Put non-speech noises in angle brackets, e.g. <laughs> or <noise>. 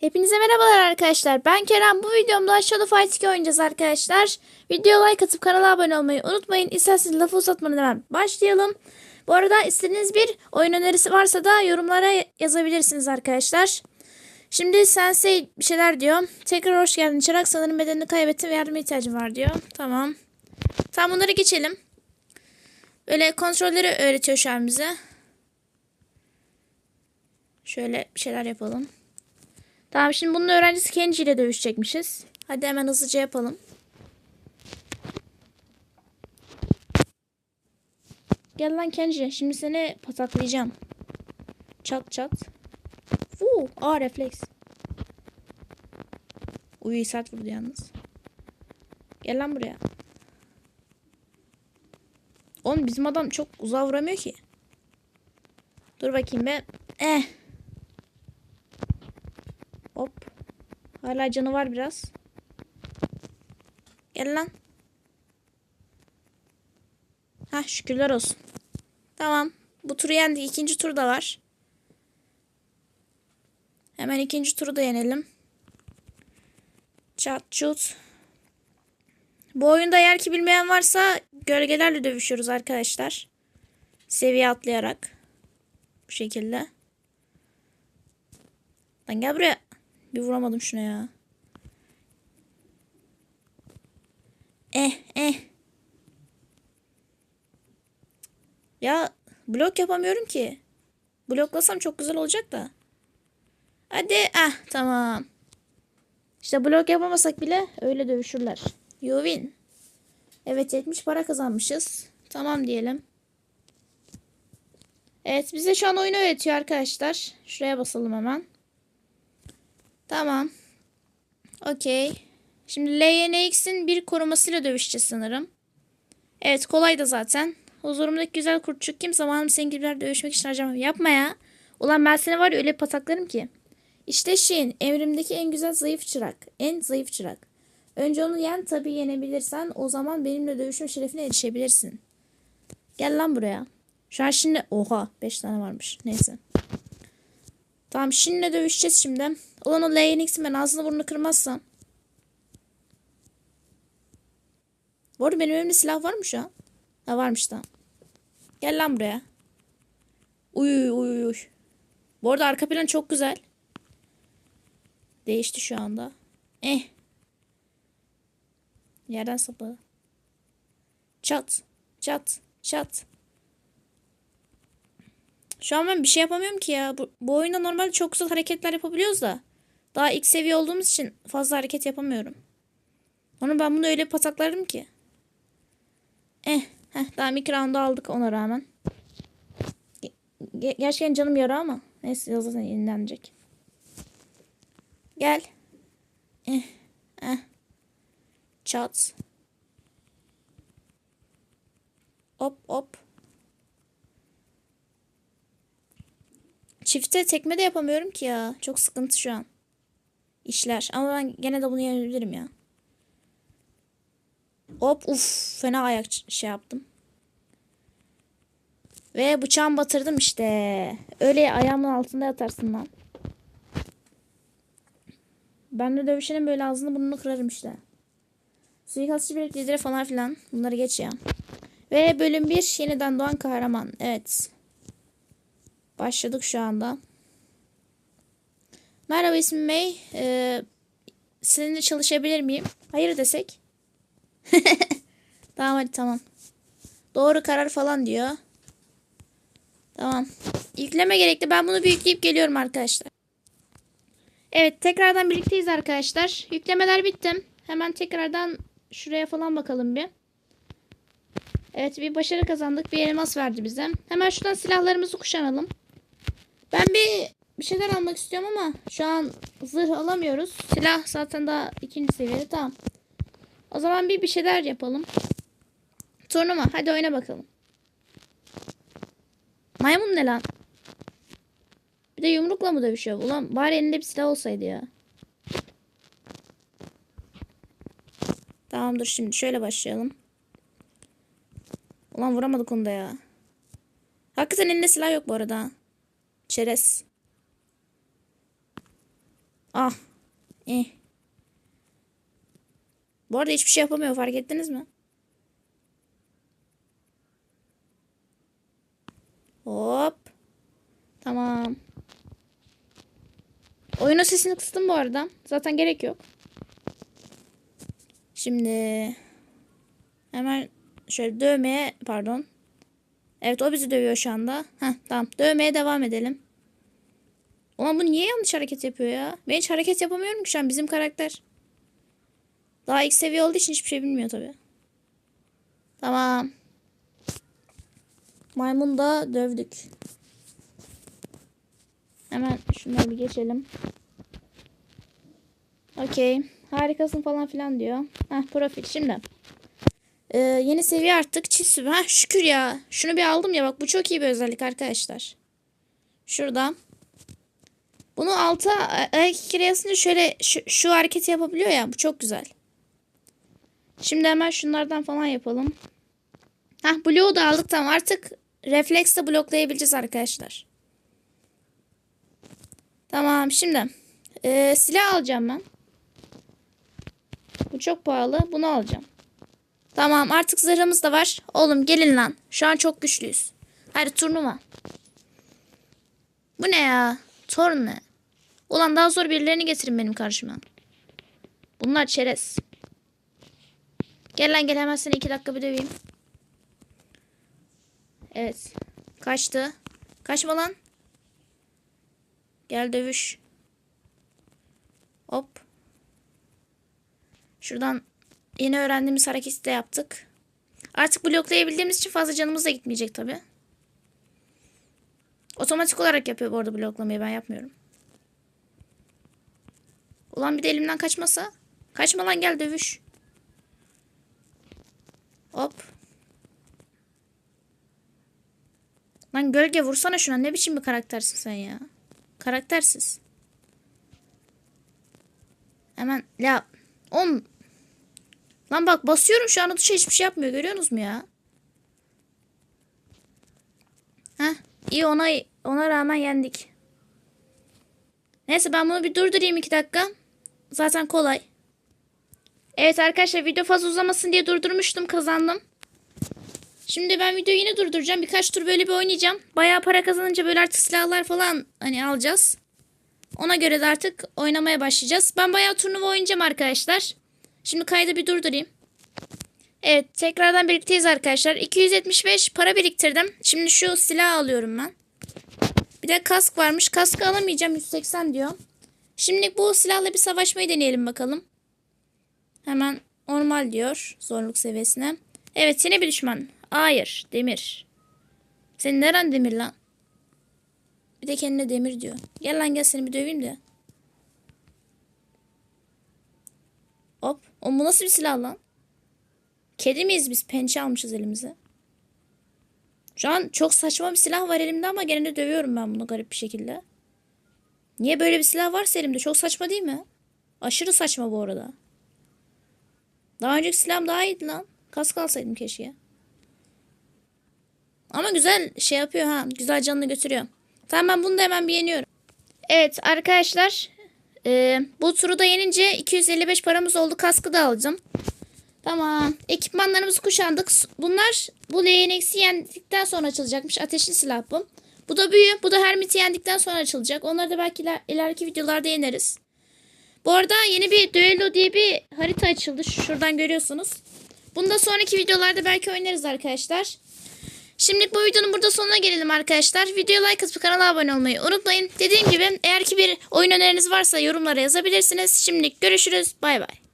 Hepinize merhabalar arkadaşlar. Ben Kerem. Bu videomda Shadow Fight 2 oynayacağız arkadaşlar. Videoya like atıp kanala abone olmayı unutmayın. İsterseniz lafı uzatmadan hemen başlayalım. Bu arada istediğiniz bir oyun önerisi varsa da yorumlara yazabilirsiniz arkadaşlar. Şimdi Sensei bir şeyler diyor. Tekrar hoş geldin Çırak. Sanırım bedenini kaybettin ve yardıma ihtiyacın var diyor. Tamam. Tamam bunları geçelim. Böyle kontrolleri öğretiyor şu an bize. Şöyle bir şeyler yapalım. Tamam şimdi bunun öğrencisi Kenji ile dövüşecekmişiz. Hadi hemen hızlıca yapalım. Gel lan Kenji. Şimdi seni pataklayacağım. Çat çat. Fuu, aa refleks. Uyu sert vurdu yalnız. Gel lan buraya. Oğlum bizim adam çok uzağa vuramıyor ki. Dur bakayım be. Eh. Hop. Hala canı var biraz. Gel lan. Ha şükürler olsun. Tamam. Bu turu yendik. İkinci tur da var. Hemen ikinci turu da yenelim. Çat çut. Bu oyunda eğer ki bilmeyen varsa gölgelerle dövüşüyoruz arkadaşlar. Seviye atlayarak. Bu şekilde. Lan gel buraya. Bir vuramadım şuna ya. Eh eh. Ya blok yapamıyorum ki. Bloklasam çok güzel olacak da. Hadi ah tamam. İşte blok yapamasak bile öyle dövüşürler. You win. Evet 70 para kazanmışız. Tamam diyelim. Evet bize şu an oyunu öğretiyor arkadaşlar. Şuraya basalım hemen. Tamam. Okey. Şimdi LYNX'in bir korumasıyla dövüşeceğiz sanırım. Evet kolay da zaten. Huzurumdaki güzel kurtçuk kim zamanım senin gibiler dövüşmek için harcamam. Yapma ya. Ulan ben seni var ya öyle pataklarım ki. İşte Shin emrimdeki en güzel zayıf çırak. En zayıf çırak. Önce onu yen tabii yenebilirsen o zaman benimle dövüşme şerefine erişebilirsin. Gel lan buraya. Şu an şimdi oha 5 tane varmış. Neyse. Tamam Shin'le dövüşeceğiz şimdi. Ulan o LNX'in ben ağzını burnunu kırmazsam. Bu arada benim elimde silah var mı şu an? Ha varmış tamam. Gel lan buraya. Uy uy uy. Bu arada arka plan çok güzel. Değişti şu anda. Eh. Yerden sapladı. Çat. Çat. Çat. Şu an ben bir şey yapamıyorum ki ya. Bu, bu oyunda normalde çok güzel hareketler yapabiliyoruz da. Daha ilk seviye olduğumuz için fazla hareket yapamıyorum. Onu ben bunu öyle pataklarım ki. Eh. Heh, daha ilk aldık ona rağmen. Ge- gerçekten canım yara ama. Neyse zaten yenilenecek. Gel. Eh. Eh. Çat. Hop hop. Çifte tekme de yapamıyorum ki ya. Çok sıkıntı şu an. İşler. Ama ben gene de bunu yenebilirim ya. Hop uf fena ayak şey yaptım. Ve bıçağımı batırdım işte. Öyle ayağımın altında yatarsın lan. Ben de dövüşenin böyle ağzını burnunu kırarım işte. Suikastçı bir lideri falan filan. Bunları geç ya. Ve bölüm 1 yeniden doğan kahraman. Evet. Başladık şu anda. Merhaba ismim May. Ee, seninle çalışabilir miyim? Hayır desek. <laughs> tamam hadi tamam. Doğru karar falan diyor. Tamam. Yükleme gerekli. Ben bunu bir yükleyip geliyorum arkadaşlar. Evet tekrardan birlikteyiz arkadaşlar. Yüklemeler bitti. Hemen tekrardan şuraya falan bakalım bir. Evet bir başarı kazandık. Bir elmas verdi bize. Hemen şuradan silahlarımızı kuşanalım. Ben bir bir şeyler almak istiyorum ama şu an zırh alamıyoruz. Silah zaten daha ikinci seviyede. Tamam. O zaman bir bir şeyler yapalım. Turnuva. Hadi oyna bakalım. Maymun ne lan? Bir de yumrukla mı dövüşüyor? Ulan bari elinde bir silah olsaydı ya. Tamamdır şimdi şöyle başlayalım. Ulan vuramadık onu da ya. Hakikaten elinde silah yok bu arada. Çerez. Ah. Eh. Bu arada hiçbir şey yapamıyor fark ettiniz mi? Hop. Tamam. Oyunun sesini kıstım bu arada. Zaten gerek yok. Şimdi hemen şöyle dövmeye pardon. Evet o bizi dövüyor şu anda. Heh, tamam. Dövmeye devam edelim. Ulan bu niye yanlış hareket yapıyor ya? Ben hiç hareket yapamıyorum ki şu an bizim karakter. Daha ilk seviye olduğu için hiçbir şey bilmiyor tabii. Tamam. Maymun da dövdük. Hemen şunları bir geçelim. Okey. Harikasın falan filan diyor. Heh profil şimdi. Ee, yeni seviye arttık. Çiz Ha şükür ya. Şunu bir aldım ya bak bu çok iyi bir özellik arkadaşlar. Şurada. Bunu alta ayak iki şöyle şu, şu hareketi yapabiliyor ya. Bu çok güzel. Şimdi hemen şunlardan falan yapalım. Hah bloğu da aldık tamam artık refleksle bloklayabileceğiz arkadaşlar. Tamam şimdi ee, silah alacağım ben. Bu çok pahalı. Bunu alacağım. Tamam artık zırhımız da var. Oğlum gelin lan. Şu an çok güçlüyüz. Hadi turnuva. Bu ne ya? Torun ne? Ulan daha sonra birilerini getirin benim karşıma. Bunlar çerez. Gel lan gel hemen seni iki dakika bir döveyim. Evet. Kaçtı. Kaçma lan. Gel dövüş. Hop. Şuradan yeni öğrendiğimiz hareketi de yaptık. Artık bloklayabildiğimiz için fazla canımız da gitmeyecek tabi. Otomatik olarak yapıyor bu arada bloklamayı ben yapmıyorum. Ulan bir de elimden kaçmasa. Kaçma lan gel dövüş. Hop. Lan gölge vursana şuna. Ne biçim bir karaktersin sen ya. Karaktersiz. Hemen ya. On. Lan bak basıyorum şu an tuşa hiçbir şey yapmıyor. Görüyorsunuz mu ya? Heh. iyi ona ona rağmen yendik. Neyse ben bunu bir durdurayım iki dakika. Zaten kolay. Evet arkadaşlar video fazla uzamasın diye durdurmuştum kazandım. Şimdi ben videoyu yine durduracağım. Birkaç tur böyle bir oynayacağım. Bayağı para kazanınca böyle artık silahlar falan hani alacağız. Ona göre de artık oynamaya başlayacağız. Ben bayağı turnuva oynayacağım arkadaşlar. Şimdi kaydı bir durdurayım. Evet tekrardan birlikteyiz arkadaşlar. 275 para biriktirdim. Şimdi şu silah alıyorum ben. Bir de kask varmış. Kaskı alamayacağım 180 diyor. Şimdi bu silahla bir savaşmayı deneyelim bakalım. Hemen normal diyor zorluk seviyesine. Evet yine bir düşman. Hayır demir. Senin neren demir lan? Bir de kendine demir diyor. Gel lan gel seni bir döveyim de. Hop. O bu nasıl bir silah lan? Kedi miyiz biz? Pençe almışız elimize. Şu an çok saçma bir silah var elimde ama gene de dövüyorum ben bunu garip bir şekilde. Niye böyle bir silah varsa elimde? Çok saçma değil mi? Aşırı saçma bu arada. Daha önceki silahım daha iyiydi lan. Kask alsaydım keşke. Ama güzel şey yapıyor ha. Güzel canını götürüyor. Tamam ben bunu da hemen bir yeniyorum. Evet arkadaşlar. E, bu turu da yenince 255 paramız oldu. Kaskı da alacağım. Tamam. Ekipmanlarımızı kuşandık. Bunlar bu Leyenex'i yendikten sonra açılacakmış. Ateşli silah bu. Bu da büyü. Bu da Hermit'i yendikten sonra açılacak. Onları da belki iler, ileriki videolarda yeneriz. Bu arada yeni bir Duello diye bir harita açıldı. Şuradan görüyorsunuz. Bunu da sonraki videolarda belki oynarız arkadaşlar. Şimdilik bu videonun burada sonuna gelelim arkadaşlar. Videoya like atıp kanala abone olmayı unutmayın. Dediğim gibi eğer ki bir oyun öneriniz varsa yorumlara yazabilirsiniz. Şimdilik görüşürüz. Bay bay.